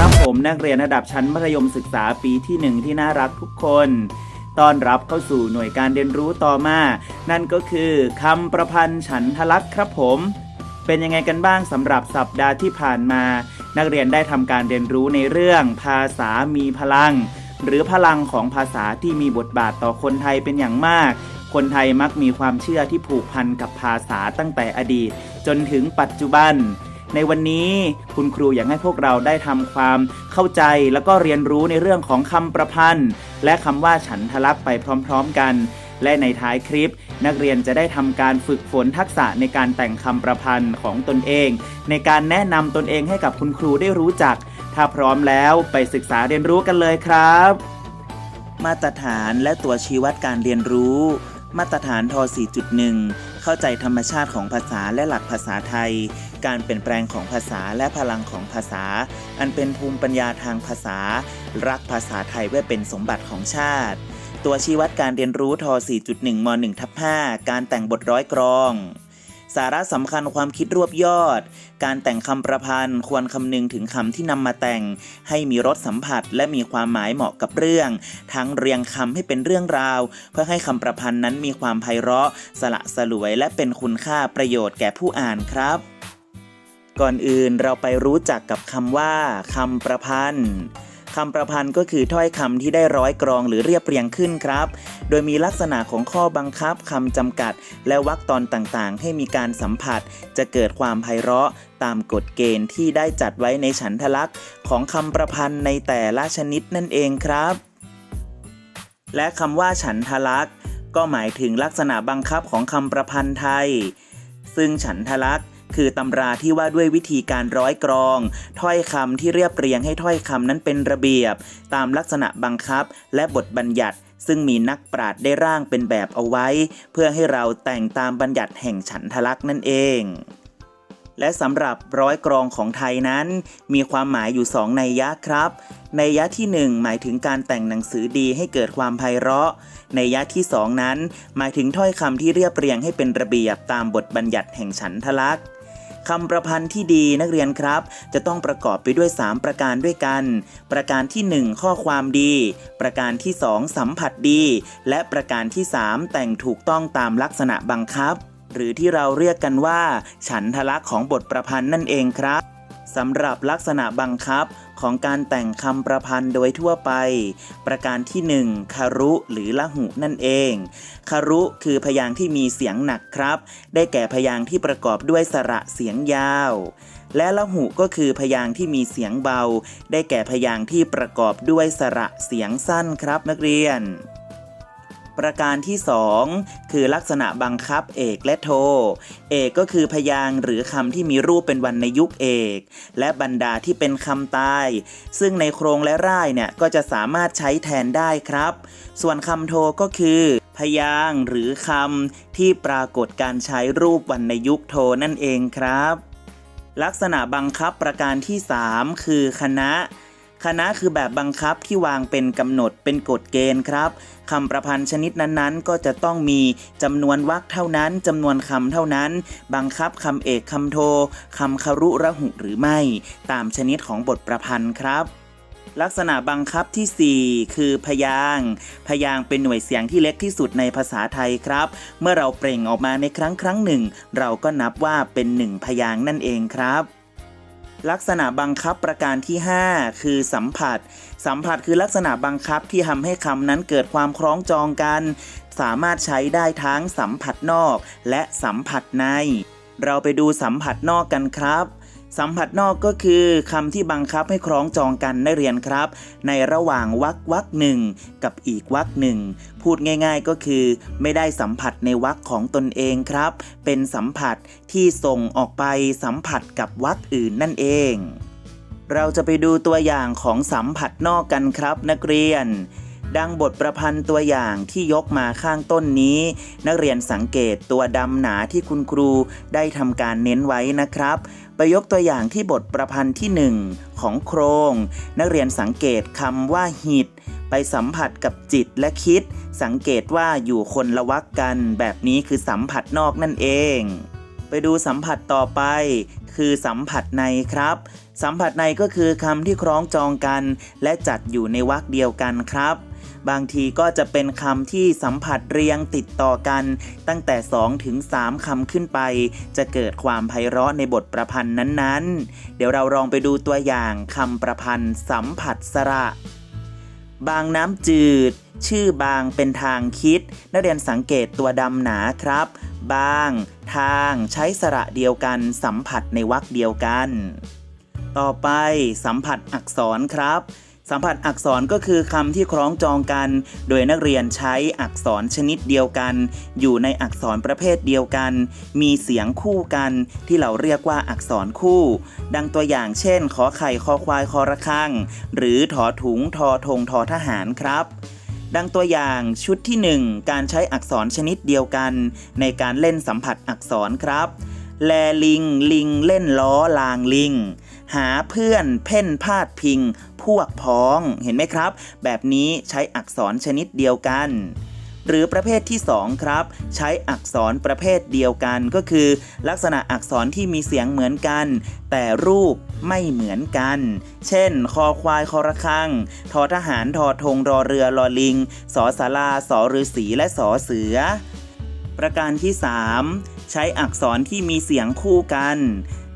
ครับผมนักเรียนระดับชั้นมัธยมศึกษาปีที่หนึ่งที่น่ารักทุกคนต้อนรับเข้าสู่หน่วยการเรียนรู้ต่อมา นั่นก็คือคำประพันธ์ฉันทลักษ์ครับผม เป็นยังไงกันบ้างสำหรับสัปดาห์ที่ผ่านมา นักเรียนได้ทำการเรียนรู้ในเรื่อง ภาษามีพลัง หรือพลังของภาษาที่มีบทบาทต่อคนไทยเป็นอย่างมาก คนไทยมักมีความเชื่อที่ผูกพันกับภาษาตั้งแต่อดีต จนถึงปัจจุบัน ในวันนี้คุณครูอยากให้พวกเราได้ทำความเข้าใจแล้วก็เรียนรู้ในเรื่องของคำประพันธ์ และคำว่าฉันทลักษ์ไปพร้อม ๆ กัน และในท้ายคลิป นักเรียนจะได้ทำการฝึกฝนทักษะในการแต่งคำประพันธ์ของตนเอง ในการแนะนำตนเองให้กับคุณครูได้รู้จัก ถ้าพร้อมแล้วไปศึกษาเรียนรู้กันเลยครับ มาตรฐานและตัวชี้วัดการเรียนรู้ มาตรฐานท 4.1 เข้าใจธรรมชาติของภาษาและหลักภาษาไทย การเปลี่ยนแปลงของภาษาและพลังของภาษา อันเป็นภูมิปัญญาทางภาษา รักภาษาไทยไว้เป็นสมบัติของชาติ ตัวชี้วัดการเรียนรู้ท 4.1 ม 1ทับ5การแต่งบทร้อยกรองสาระสำคัญความคิดรวบยอด การแต่งคำประพันธ์ควรคำนึงถึงคำที่นำมาแต่ง ให้มีรสสัมผัสและมีความหมายเหมาะกับเรื่อง ทั้งเรียงคำให้เป็นเรื่องราว เพื่อให้คำประพันธ์นั้นมีความไพเราะ สละสลวยและเป็นคุณค่าประโยชน์แก่ผู้อ่านครับ ก่อนอื่นเราไปรู้จักกับคำว่าคำประพันธ์คำประพันธ์ก็คือถ้อยคำที่ได้ร้อยกรองหรือเรียบเรียงขึ้นครับ โดยมีลักษณะของข้อบังคับคำจำกัด และวรรคตอนต่างๆ ให้มีการสัมผัส จะเกิดความไพเราะตามกฎเกณฑ์ที่ได้จัดไว้ในฉันทลักษณ์ของคำประพันธ์ในแต่ละชนิดนั่นเองครับ และคำว่าฉันทลักษณ์ก็หมายถึงลักษณะบังคับของคำประพันธ์ไทย ซึ่งฉันทลักษณ์ คือตำราที่ว่าด้วยวิธีการร้อยกรอง ถ้อยคำที่เรียบเรียงให้ถ้อยคำนั้นเป็นระเบียบ ตามลักษณะบังคับ และบทบัญญัติซึ่งมีนักปราชญ์ได้ร่างเป็นแบบเอาไว้ เพื่อให้เราแต่งตามบัญญัติแห่งฉันทลักษณ์นั่นเอง และสำหรับร้อยกรองของไทยนั้น มีความหมายอยู่สองนัยะครับ ในยะที่หนึ่งหมายถึงการแต่งหนังสือดีให้เกิดความไพเราะ ในยะที่สองนั้น หมายถึงถ้อยคำที่เรียบเรียงให้เป็นระเบียบตามบทบัญญัติแห่งฉันทลักษณ์ คำประพันธ์ที่ดีนักเรียนครับ จะต้องประกอบไปด้วย 3 ประการด้วยกัน ประการที่ 1 ข้อความดี ประการที่ 2 สัมผัสดี และประการที่ 3 แต่งถูกต้องตามลักษณะบังคับ หรือที่เราเรียกกันว่า ฉันทลักษณ์ของบทประพันธ์นั่นเองครับสำหรับลักษณะบังคับ ของการแต่งคำประพันธ์โดยทั่วไป ประการที่ 1คารุ หรือละหุนั่นเองคารุคือพยางค์ที่มีเสียงหนักครับ ได้แก่พยางค์ที่ประกอบด้วยสระเสียงยาว และละหุก็คือพยางค์ที่มีเสียงเบา ได้แก่พยางค์ที่ประกอบด้วยสระเสียงสั้นครับนักเรียน ประการที่ 2 คือลักษณะบังคับเอกและโท เอกก็คือพยางค์หรือคำที่มีรูปเป็นวรรณยุกเอก และบรรดาที่เป็นคำตาย ซึ่งในโครงและร่ายเนี่ยก็จะสามารถใช้แทนได้ครับ ส่วนคำโทก็คือพยางค์หรือคำที่ปรากฏการใช้รูปวรรณยุกโทนั่นเองครับ ลักษณะบังคับประการที่ 3 คือคณะ คณะคือแบบบังคับที่วางเป็นกำหนดเป็นกฎเกณฑ์ครับคำประพันธ์ชนิดนั้นๆ ก็จะต้องมีจำนวนวรรคเท่านั้นจำนวนคำเท่านั้น บังคับคำเอกคำโทคำคารุระหุหรือไม่ ตามชนิดของบทประพันธ์ครับลักษณะบังคับทีสี่4 คือพยาง พยางเป็นหน่วยเสียงที่เล็กที่สุดในภาษาไทยครับ เมื่อเราเปล่งออกมาในครั้งครั้งหนึ่ง เราก็นับว่าเป็นหนึ่งพยางนั่นเองครับ ลักษณะบังคับประการที่ 5 คือสัมผัส สัมผัสคือลักษณะบังคับที่ทำให้คำนั้นเกิดความคล้องจองกัน สามารถใช้ได้ทั้งสัมผัสนอกและสัมผัสใน เราไปดูสัมผัสนอกกันครับ สัมผัสนอกก็คือคำที่บังคับให้คล้องจองกันได้เรียนครับ ในระหว่างวรรควรรคหนึ่งกับอีกวรรคหนึ่งพูดง่ายๆก็คือ ไม่ได้สัมผัสในวรรคของตนเองครับ เป็นสัมผัสที่ส่งออกไปสัมผัสกับวรรคอื่นนั่นเอง เราจะไปดูตัวอย่างของสัมผัสนอกกันครับ นักเรียน ดังบทประพันธ์ตัวอย่างที่ยกมาข้างต้นนี้ นักเรียนสังเกตตัวดำหนาที่คุณครูได้ทำการเน้นไว้นะครับ ไปยกตัวอย่างที่บทประพันธ์ที่ 1 ของโครง นักเรียนสังเกตคำว่าหิต ไปสัมผัสกับจิตและคิด สังเกตว่าอยู่คนละวักกัน แบบนี้คือสัมผัสนอกนั่นเอง ไปดูสัมผัสต่อไป คือสัมผัสในครับ สัมผัสในก็คือคำที่คล้องจองกัน และจัดอยู่ในวรรคเดียวกันครับ บางทีก็จะเป็นคำที่สัมผัสเรียงติดต่อกัน ตั้งแต่ 2 ถึง 3 คำขึ้นไป จะเกิดความไพเราะในบทประพันธ์นั้นๆ เดี๋ยวเราลองไปดูตัวอย่างคำประพันธ์สัมผัสสระ บางน้ำจืด ชื่อบางเป็นทางคิด นักเรียนสังเกตตัวดำหนาครับ บาง ทางใช้สระเดียวกันสัมผัสในวรรคเดียวกัน ต่อไปสัมผัสอักษรครับ สัมผัสอักษรก็คือคำที่คล้องจองกัน โดยนักเรียนใช้อักษรชนิดเดียวกัน อยู่ในอักษรประเภทเดียวกัน มีเสียงคู่กันที่เราเรียกว่าอักษรคู่ ดังตัวอย่างเช่น ขอไข่คอควายคอระฆัง หรือถอถุงทอธงทอทหารครับดังตัวอย่างชุดที่ 1 การใช้อักษรชนิดเดียวกัน ในการเล่นสัมผัสอักษรครับ แลลิง ลิงเล่นล้อลางลิง หาเพื่อนเพ่นพาดพิง พวกพ้องเห็นไหมครับ แบบนี้ใช้อักษรชนิดเดียวกัน หรือประเภทที่ 2 ครับ ใช้อักษรประเภทเดียวกันก็คือ ลักษณะอักษรที่มีเสียงเหมือนกัน แต่รูปไม่เหมือนกัน เช่น คอควายคอระฆัง ทอทหารทอธงรอเรือรอลิง สอสาราสอฤษีและสอเสือ ประการที่ 3 ใช้อักษรที่มีเสียงคู่กัน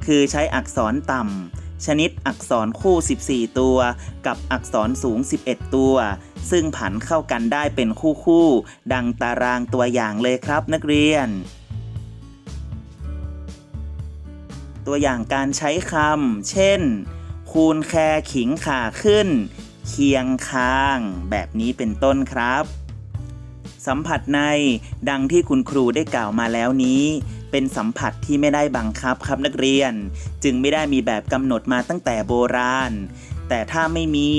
คือใช้อักษรต่ำ ชนิดอักษรคู่ 14 ตัว กับอักษรสูง 11 ตัว ซึ่งผันเข้ากันได้เป็นคู่คู่ ดังตารางตัวอย่างเลยครับนักเรียน ตัวอย่างการใช้คำเช่น คูณแคขิงขาขึ้น เคียงคาง แบบนี้เป็นต้นครับ สัมผัสในดังที่คุณครูได้กล่าวมาแล้วนี้ เป็นสัมผัสที่ไม่ได้บังคับครับนักเรียน จึงไม่ได้มีแบบกำหนดมาตั้งแต่โบราณ แต่ถ้าไม่มี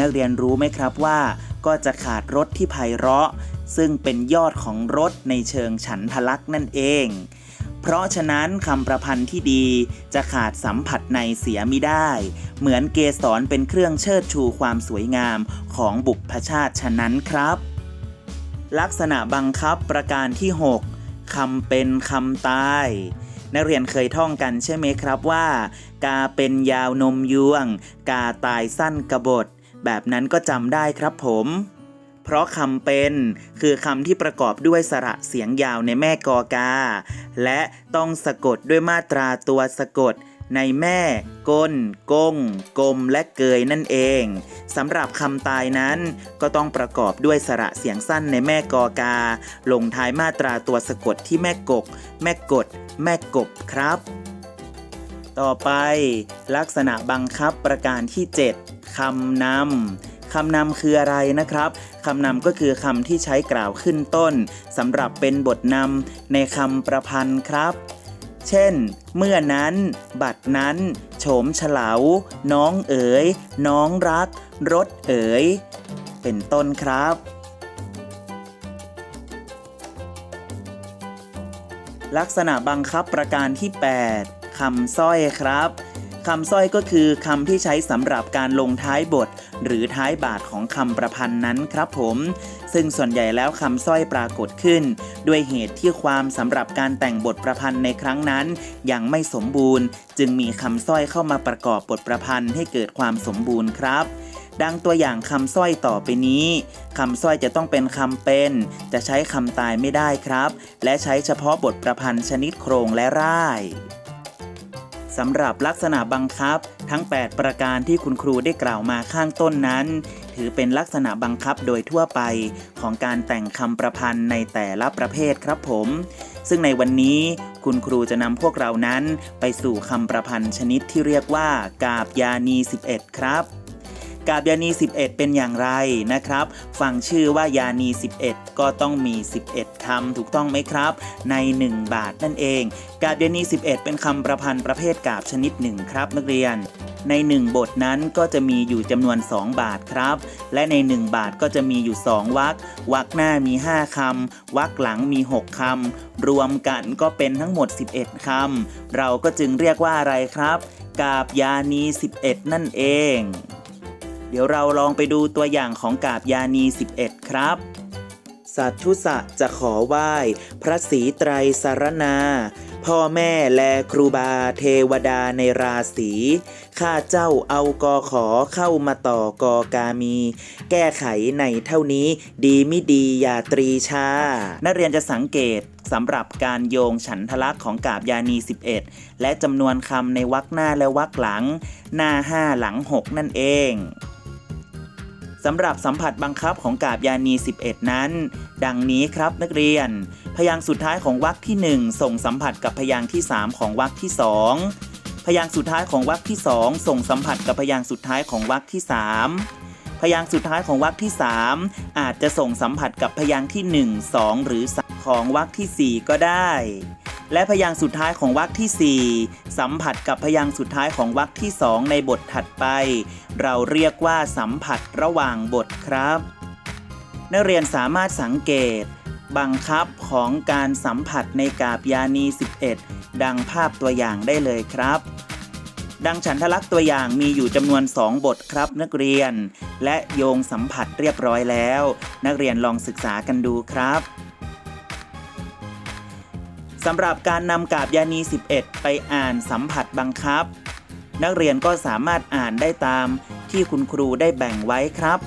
นักเรียนรู้ไหมครับว่า ก็จะขาดรสที่ไพเราะ ซึ่งเป็นยอดของรสในเชิงฉันทลักษณ์นั่นเอง เพราะฉะนั้นคำประพันธ์ที่ดีจะขาดสัมผัสในเสียมิได้ เหมือนเกสรเป็นเครื่องเชิดชูความสวยงามของบุพชาติฉะนั้นครับ ลักษณะบังคับประการที่ 6 คำเป็นคำตาย นักเรียนเคยท่องกันใช่ไหมครับว่า กาเป็นยาวนมยวง กาตายสั้นกระบฏแบบนั้นก็จำได้ครับผม เพราะคำเป็นคือคำที่ประกอบด้วยสระเสียงยาวในแม่กอกา และต้องสะกดด้วยมาตราตัวสะกด ในแม่ ก้นก้งกลมและเกยนั่นเองสำหรับคำตายนั้น ก็ต้องประกอบด้วยสระเสียงสั้นในแม่กอกา ลงท้ายมาตราตัวสะกดที่แม่กก แม่กด แม่กบครับต่อไป ลักษณะบังคับประการที่ 7คำนำคำนำคืออะไรนะครับคำนำก็คือคำที่ใช้กล่าวขึ้นต้นสำหรับเป็นบทนำในคำประพันธ์ครับ เช่น เมื่อนั้น บัดนั้น โฉมเฉลา น้องเอ๋ย น้องรัก รถเอ๋ย เป็นต้นครับ ลักษณะบังคับประการที่ 8คำสร้อยครับคำสร้อยก็คือคำที่ใช้สำหรับการลงท้ายบท หรือท้ายบาทของคำประพันธ์นั้นครับผม ซึ่งส่วนใหญ่แล้วคำสร้อยปรากฏขึ้น ด้วยเหตุที่ความสำหรับการแต่งบทประพันธ์ในครั้งนั้น ยังไม่สมบูรณ์ จึงมีคำสร้อยเข้ามาประกอบบทประพันธ์ให้เกิดความสมบูรณ์ครับดังตัวอย่างคำสร้อยต่อไปนี้คำสร้อยจะต้องเป็นคำเป็น จะใช้คำตายไม่ได้ครับ และใช้เฉพาะบทประพันธ์ชนิดโครงและร่ายสำหรับลักษณะบังคับทั้ง 8 ประการที่คุณครูได้กล่าวมาข้างต้นนั้น ถือเป็นลักษณะบังคับโดยทั่วไปของการแต่งคำประพันธ์ในแต่ละประเภทครับผม ซึ่งในวันนี้คุณครูจะนำพวกเรานั้นไปสู่คำประพันธ์ชนิดที่เรียกว่ากาบยานี 11 ครับ กาบยานี 11 เป็นอย่างไรนะครับ ฟังชื่อว่ายานี 11 ก็ต้องมี 11คำถูกต้องไหมครับ ใน 1 บาทนั่นเอง กาบยานี 11 เป็นคำประพันธ์ประเภทกาบชนิดหนึ่งครับนักเรียน ใน 1 บทนั้นก็จะมีอยู่จำนวน 2 บาทครับ และใน 1 บาทก็จะมีอยู่ 2วรรควรรคหน้ามี 5คำวรรคหลังมี 6คำรวมกันก็เป็นทั้งหมด 11คำเราก็จึงเรียกว่าอะไรครับกาบยานี 11 นั่นเอง ดี๋ยวเราลองไปดูตัวอย่างของกาบยานี 11 ครับ สัตทุสะจะขอไหว้ พระศรีไตรสารนาพพ่อแม่และครูบาเทวดาในราศีข้าเจ้าเอากอขอเข้ามาต่อกอกามี แก้ไขในเท่านี้ดีไม่ดีอย่าตรีชา นักเรียนจะสังเกตสำหรับการโยงฉันทลักษณ์ของกาบยานี 11 และจำนวนคำในวรรคหน้าและวรรคหลัง หน้า 5 หลัง 6 นั่นเอง สำหรับสัมผัสบังคับของกาบยานี 11 นั้น ดังนี้ครับนักเรียน พยางค์สุดท้ายของวรรคที่ 1 ส่งสัมผัสกับพยางค์ที่ 3 ของวรรคที่ 2 พยางค์สุดท้ายของวรรคที่ 2 ส่งสัมผัสกับพยางค์สุดท้ายของวรรคที่ 3 พยางค์สุดท้ายของวรรคที่ 3 อาจจะส่งสัมผัสกับพยางค์ที่ 1 2 หรือ3ของวรรคทีสี่4 ก็ได้ และพยางค์สุดท้ายของวรรคทีสี่ 4 สัมผัสกับพยางค์สุดท้ายของวรรคที่ 2 ในบทถัดไป เราเรียกว่าสัมผัสระหว่างบทครับ นักเรียนสามารถสังเกต บังคับของการสัมผัสในกาบยานี 11 ดังภาพตัวอย่างได้เลยครับดังฉันทลักษ์ตัวอย่างมีอยู่จำนวน 2 บทครับนักเรียน และโยงสัมผัสเรียบร้อยแล้ว นักเรียนลองศึกษากันดูครับ สำหรับการนำกาบยานี 11 ไปอ่านสัมผัสบังคับ นักเรียนก็สามารถอ่านได้ตามที่คุณครูได้แบ่งไว้ครับ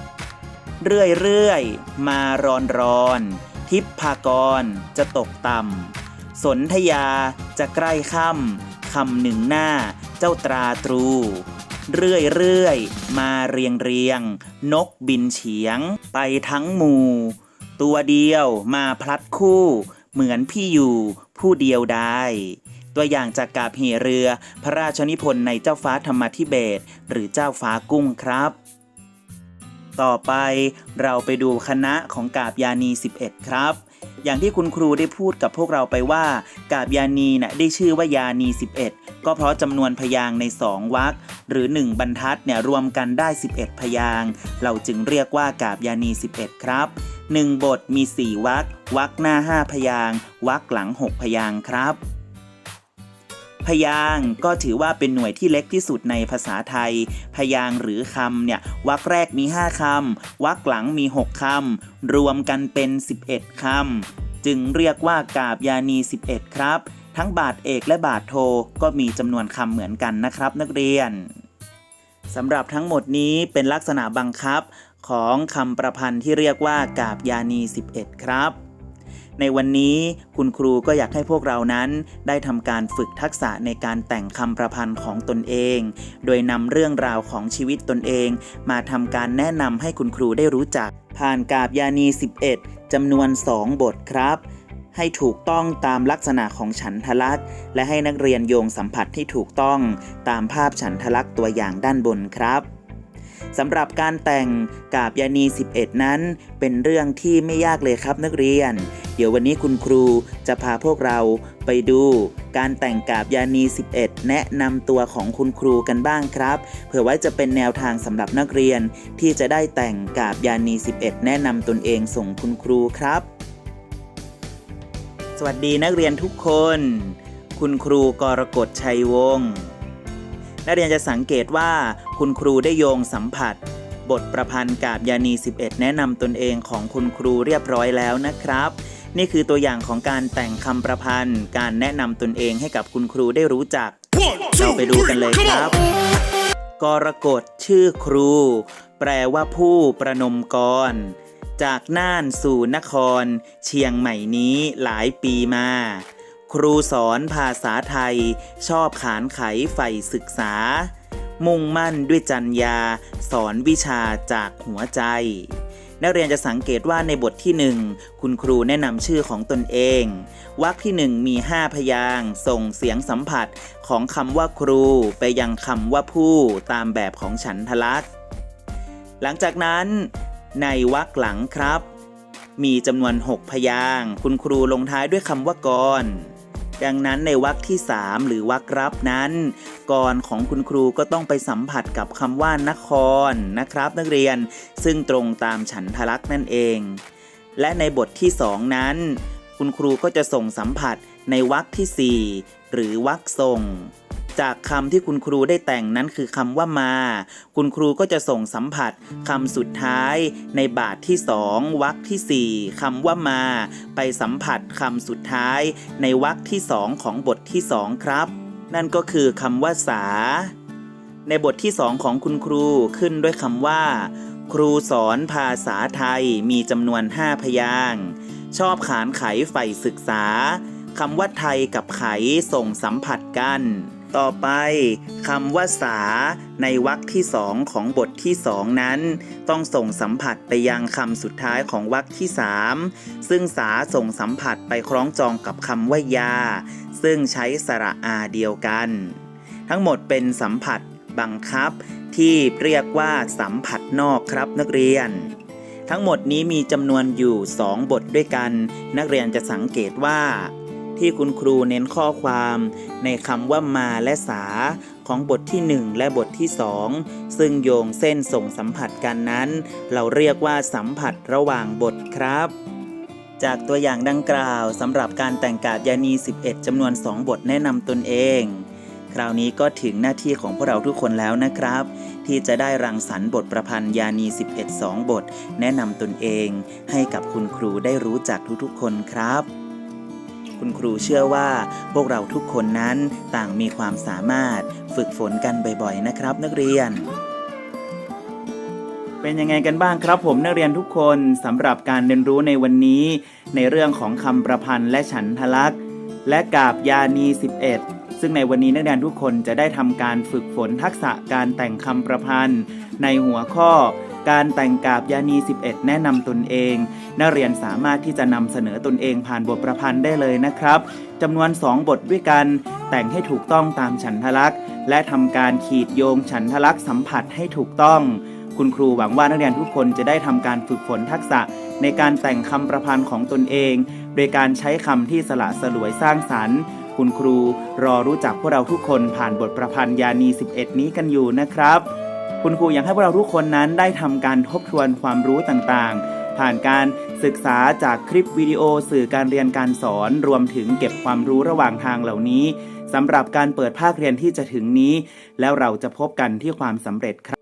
เรื่อยๆ มารอนรอนทิพพากร จะตกต่ำสนธยาจะใกล้ค่ำคำหนึ่งหน้า เจ้าตราตรู เรื่อยๆมาเรียงเรียง นกบินเฉียง ไปทั้งหมู่ ตัวเดียวมาพลัดคู่ เหมือนพี่อยู่ ผู้เดียวได้ ตัวอย่างจากกาบเหเรือ พระราชนิพนธ์ในเจ้าฟ้าธรรมธิเบศหรือเจ้าฟ้ากุ้งครับ ต่อไปเราไปดูคณะของกาบยานี 11 ครับอย่างที่คุณครูได้พูดกับพวกเราไปว่า กาบยานีน่ะได้ชื่อว่ายานี 11 ก็เพราะจำนวนพยางค์ใน2วรรค หรือ 1 บรรทัดเนี่ยรวมกันได้ 11 พยางเราจึงเรียกว่ากาบยานี 11 ครับ 1 บทมี 4 วรรควรรคหน้า 5 พยางวรรคหลัง 6 พยางครับพยางก็ถือว่าเป็นหน่วยที่เล็กที่สุดในภาษาไทย พยางหรือคำเนี่ยวรรคแรกมี 5 คำวรรคหลังมี 6 คำ รวมกันเป็น 11 คำ จึงเรียกว่ากาบยานี 11 ครับ ทั้งบาทเอกและบาทโทก็มีจำนวนคำเหมือนกันนะครับ นักเรียนสำหรับทั้งหมดนี้เป็นลักษณะบังคับของคำประพันธ์ที่เรียกว่ากาบยานี 11 ครับ ในวันนี้คุณครูก็อยากให้พวกเรานั้น ได้ทำการฝึกทักษะในการแต่งคำประพันธ์ของตนเอง โดยนำเรื่องราวของชีวิตตนเอง มาทำการแนะนำให้คุณครูได้รู้จัก ผ่านกาบยานี 11จำนวน 2 บทครับ ให้ถูกต้องตามลักษณะของฉันทลักษณ์และให้นักเรียนโยงสัมผัสที่ถูกต้องตามภาพฉันทลักษณ์ตัวอย่างด้านบนครับสำหรับการแต่งกาบยานี 11 นั้น เป็นเรื่องที่ไม่ยากเลยครับนักเรียน เดี๋ยววันนี้คุณครูจะพาพวกเราไปดู การแต่งกาบยานี 11 แนะนำตัวของคุณครูกันบ้างครับ เผื่อไว้จะเป็นแนวทางสำหรับนักเรียนที่จะได้แต่งกาบยานี 11 แนะนำตนเองส่งคุณครูครับ สวัสดีนักเรียนทุกคน คุณครูกรกฎชัยวงศ์นักเรียนจะสังเกตว่าคุณครูได้โยงสัมผัส บทประพันธ์กาบยานี 11 แนะนำตนเองของคุณครูเรียบร้อยแล้วนะครับ นี่คือตัวอย่างของการแต่งคำประพันธ์ การแนะนำตนเองให้กับคุณครูได้รู้จัก เราไปดูกันเลยครับ กรกฎชื่อครู แปลว่าผู้ประนมกร จากน่านสู่นคร เชียงใหม่นี้หลายปีมา ครูสอนภาษาไทย ชอบขานไขใฝ่ศึกษา มุ่งมั่นด้วยจัญญา สอนวิชาจากหัวใจ นักเรียนจะสังเกตว่าในบทที่หนึ่งคุณครูแนะนำชื่อของตนเองวรรคที่หนึ่งมี 5 พยางส่งเสียงสัมผัสของคำว่าครูไปยังคำว่าผู้ตามแบบของฉันทลักษณ์หลังจากนั้น ในวรรคหลังครับ มีจำนวน 6 พยางคุณครูลงท้ายด้วยคำว่ากรดังนั้นในวรรคที่ 3 หรือวรรครับนั้นกรของคุณครูก็ต้องไปสัมผัสกับคำว่านครนะครับ นักเรียนซึ่งตรงตามฉันทลักษณ์นั่นเอง และในบทที่ 2 นั้น คุณครูก็จะส่งสัมผัสในวรรคที่ 4 หรือวรรคส่ง จากคำที่คุณครูได้แต่งนั้นคือคำว่ามา คุณครูก็จะส่งสัมผัสคำสุดท้ายในบาทที่สองวรรคที่สี่คำว่ามา ไปสัมผัสคำสุดท้ายในวรรคที่สองของบทที่สองครับ นั่นก็คือคำว่าสา ในบทที่สองของคุณครูขึ้นด้วยคำว่า ครูสอนภาษาไทยมีจำนวน 5 พยางชอบขานไขใฝ่ศึกษาคำว่าไทยกับไขส่งสัมผัสกัน ต่อไปคำว่าสา ในวรรคที่สองของบทที่สองนั้น ต้องส่งสัมผัสไปยังคำสุดท้ายของวรรคที่สามซึ่งสาส่งสัมผัสไปคล้องจองกับคำว่ายา ซึ่งใช้สระอาเดียวกัน ทั้งหมดเป็นสัมผัสบังคับ ที่เรียกว่าสัมผัสนอกครับนักเรียนทั้งหมดนี้มีจำนวนอยู่ 2 บทด้วยกัน นักเรียนจะสังเกตว่า ที่คุณครูเน้นข้อความในคำว่ามาและสาของบทที่ 1 และบทที่ 2 ซึ่งโยงเส้นส่งสัมผัสกันนั้น เราเรียกว่าสัมผัสระหว่างบทครับ จากตัวอย่างดังกล่าวสำหรับการแต่งกาดยานี 11จำนวน 2 บทแนะนำตนเอง คราวนี้ก็ถึงหน้าที่ของพวกเราทุกคนแล้วนะครับ ที่จะได้รังสรรค์บทประพันธ์ยานี 11 2 บท แนะนำตนเอง ให้กับคุณครูได้รู้จักทุกๆคนครับ คุณครูเชื่อว่าพวกเราทุกคนนั้นต่างมีความสามารถฝึกฝนกันบ่อยๆนะครับ นักเรียน เป็นยังไงกันบ้างครับผมนักเรียนทุกคนสำหรับการเรียนรู้ในวันนี้ ในเรื่องของคำประพันธ์และฉันทลักษณ์ และกาบยานี 11 ซึ่งในวันนี้นักเรียนทุกคนจะได้ทำการฝึกฝนทักษะการแต่งคำประพันธ์ ในหัวข้อ การแต่งกาบยานี 11 แนะนำตนเอง นักเรียนสามารถที่จะนำเสนอตนเองผ่านบทประพันธ์ได้เลยนะครับจำนวน 2 บทด้วยกัน แต่งให้ถูกต้องตามฉันทลักษณ์ และทำการขีดโยงฉันทลักษณ์สัมผัสให้ถูกต้อง คุณครูหวังว่านักเรียนทุกคนจะได้ทำการฝึกฝนทักษะ ในการแต่งคำประพันธ์ของตนเอง โดยการใช้คำที่สละสลวยสร้างสรรค์คุณครูรอรู้จักพวกเราทุกคนผ่านบทประพันธ์ยานี 11 นี้กันอยู่นะครับ คุณครูอยากให้พวกเราทุกคนนั้นได้ทำการทบทวนความรู้ต่างๆ ผ่านการศึกษาจากคลิปวิดีโอสื่อการเรียนการสอน รวมถึงเก็บความรู้ระหว่างทางเหล่านี้สำหรับการเปิดภาคเรียนที่จะถึงนี้ แล้วเราจะพบกันที่ความสำเร็จครับ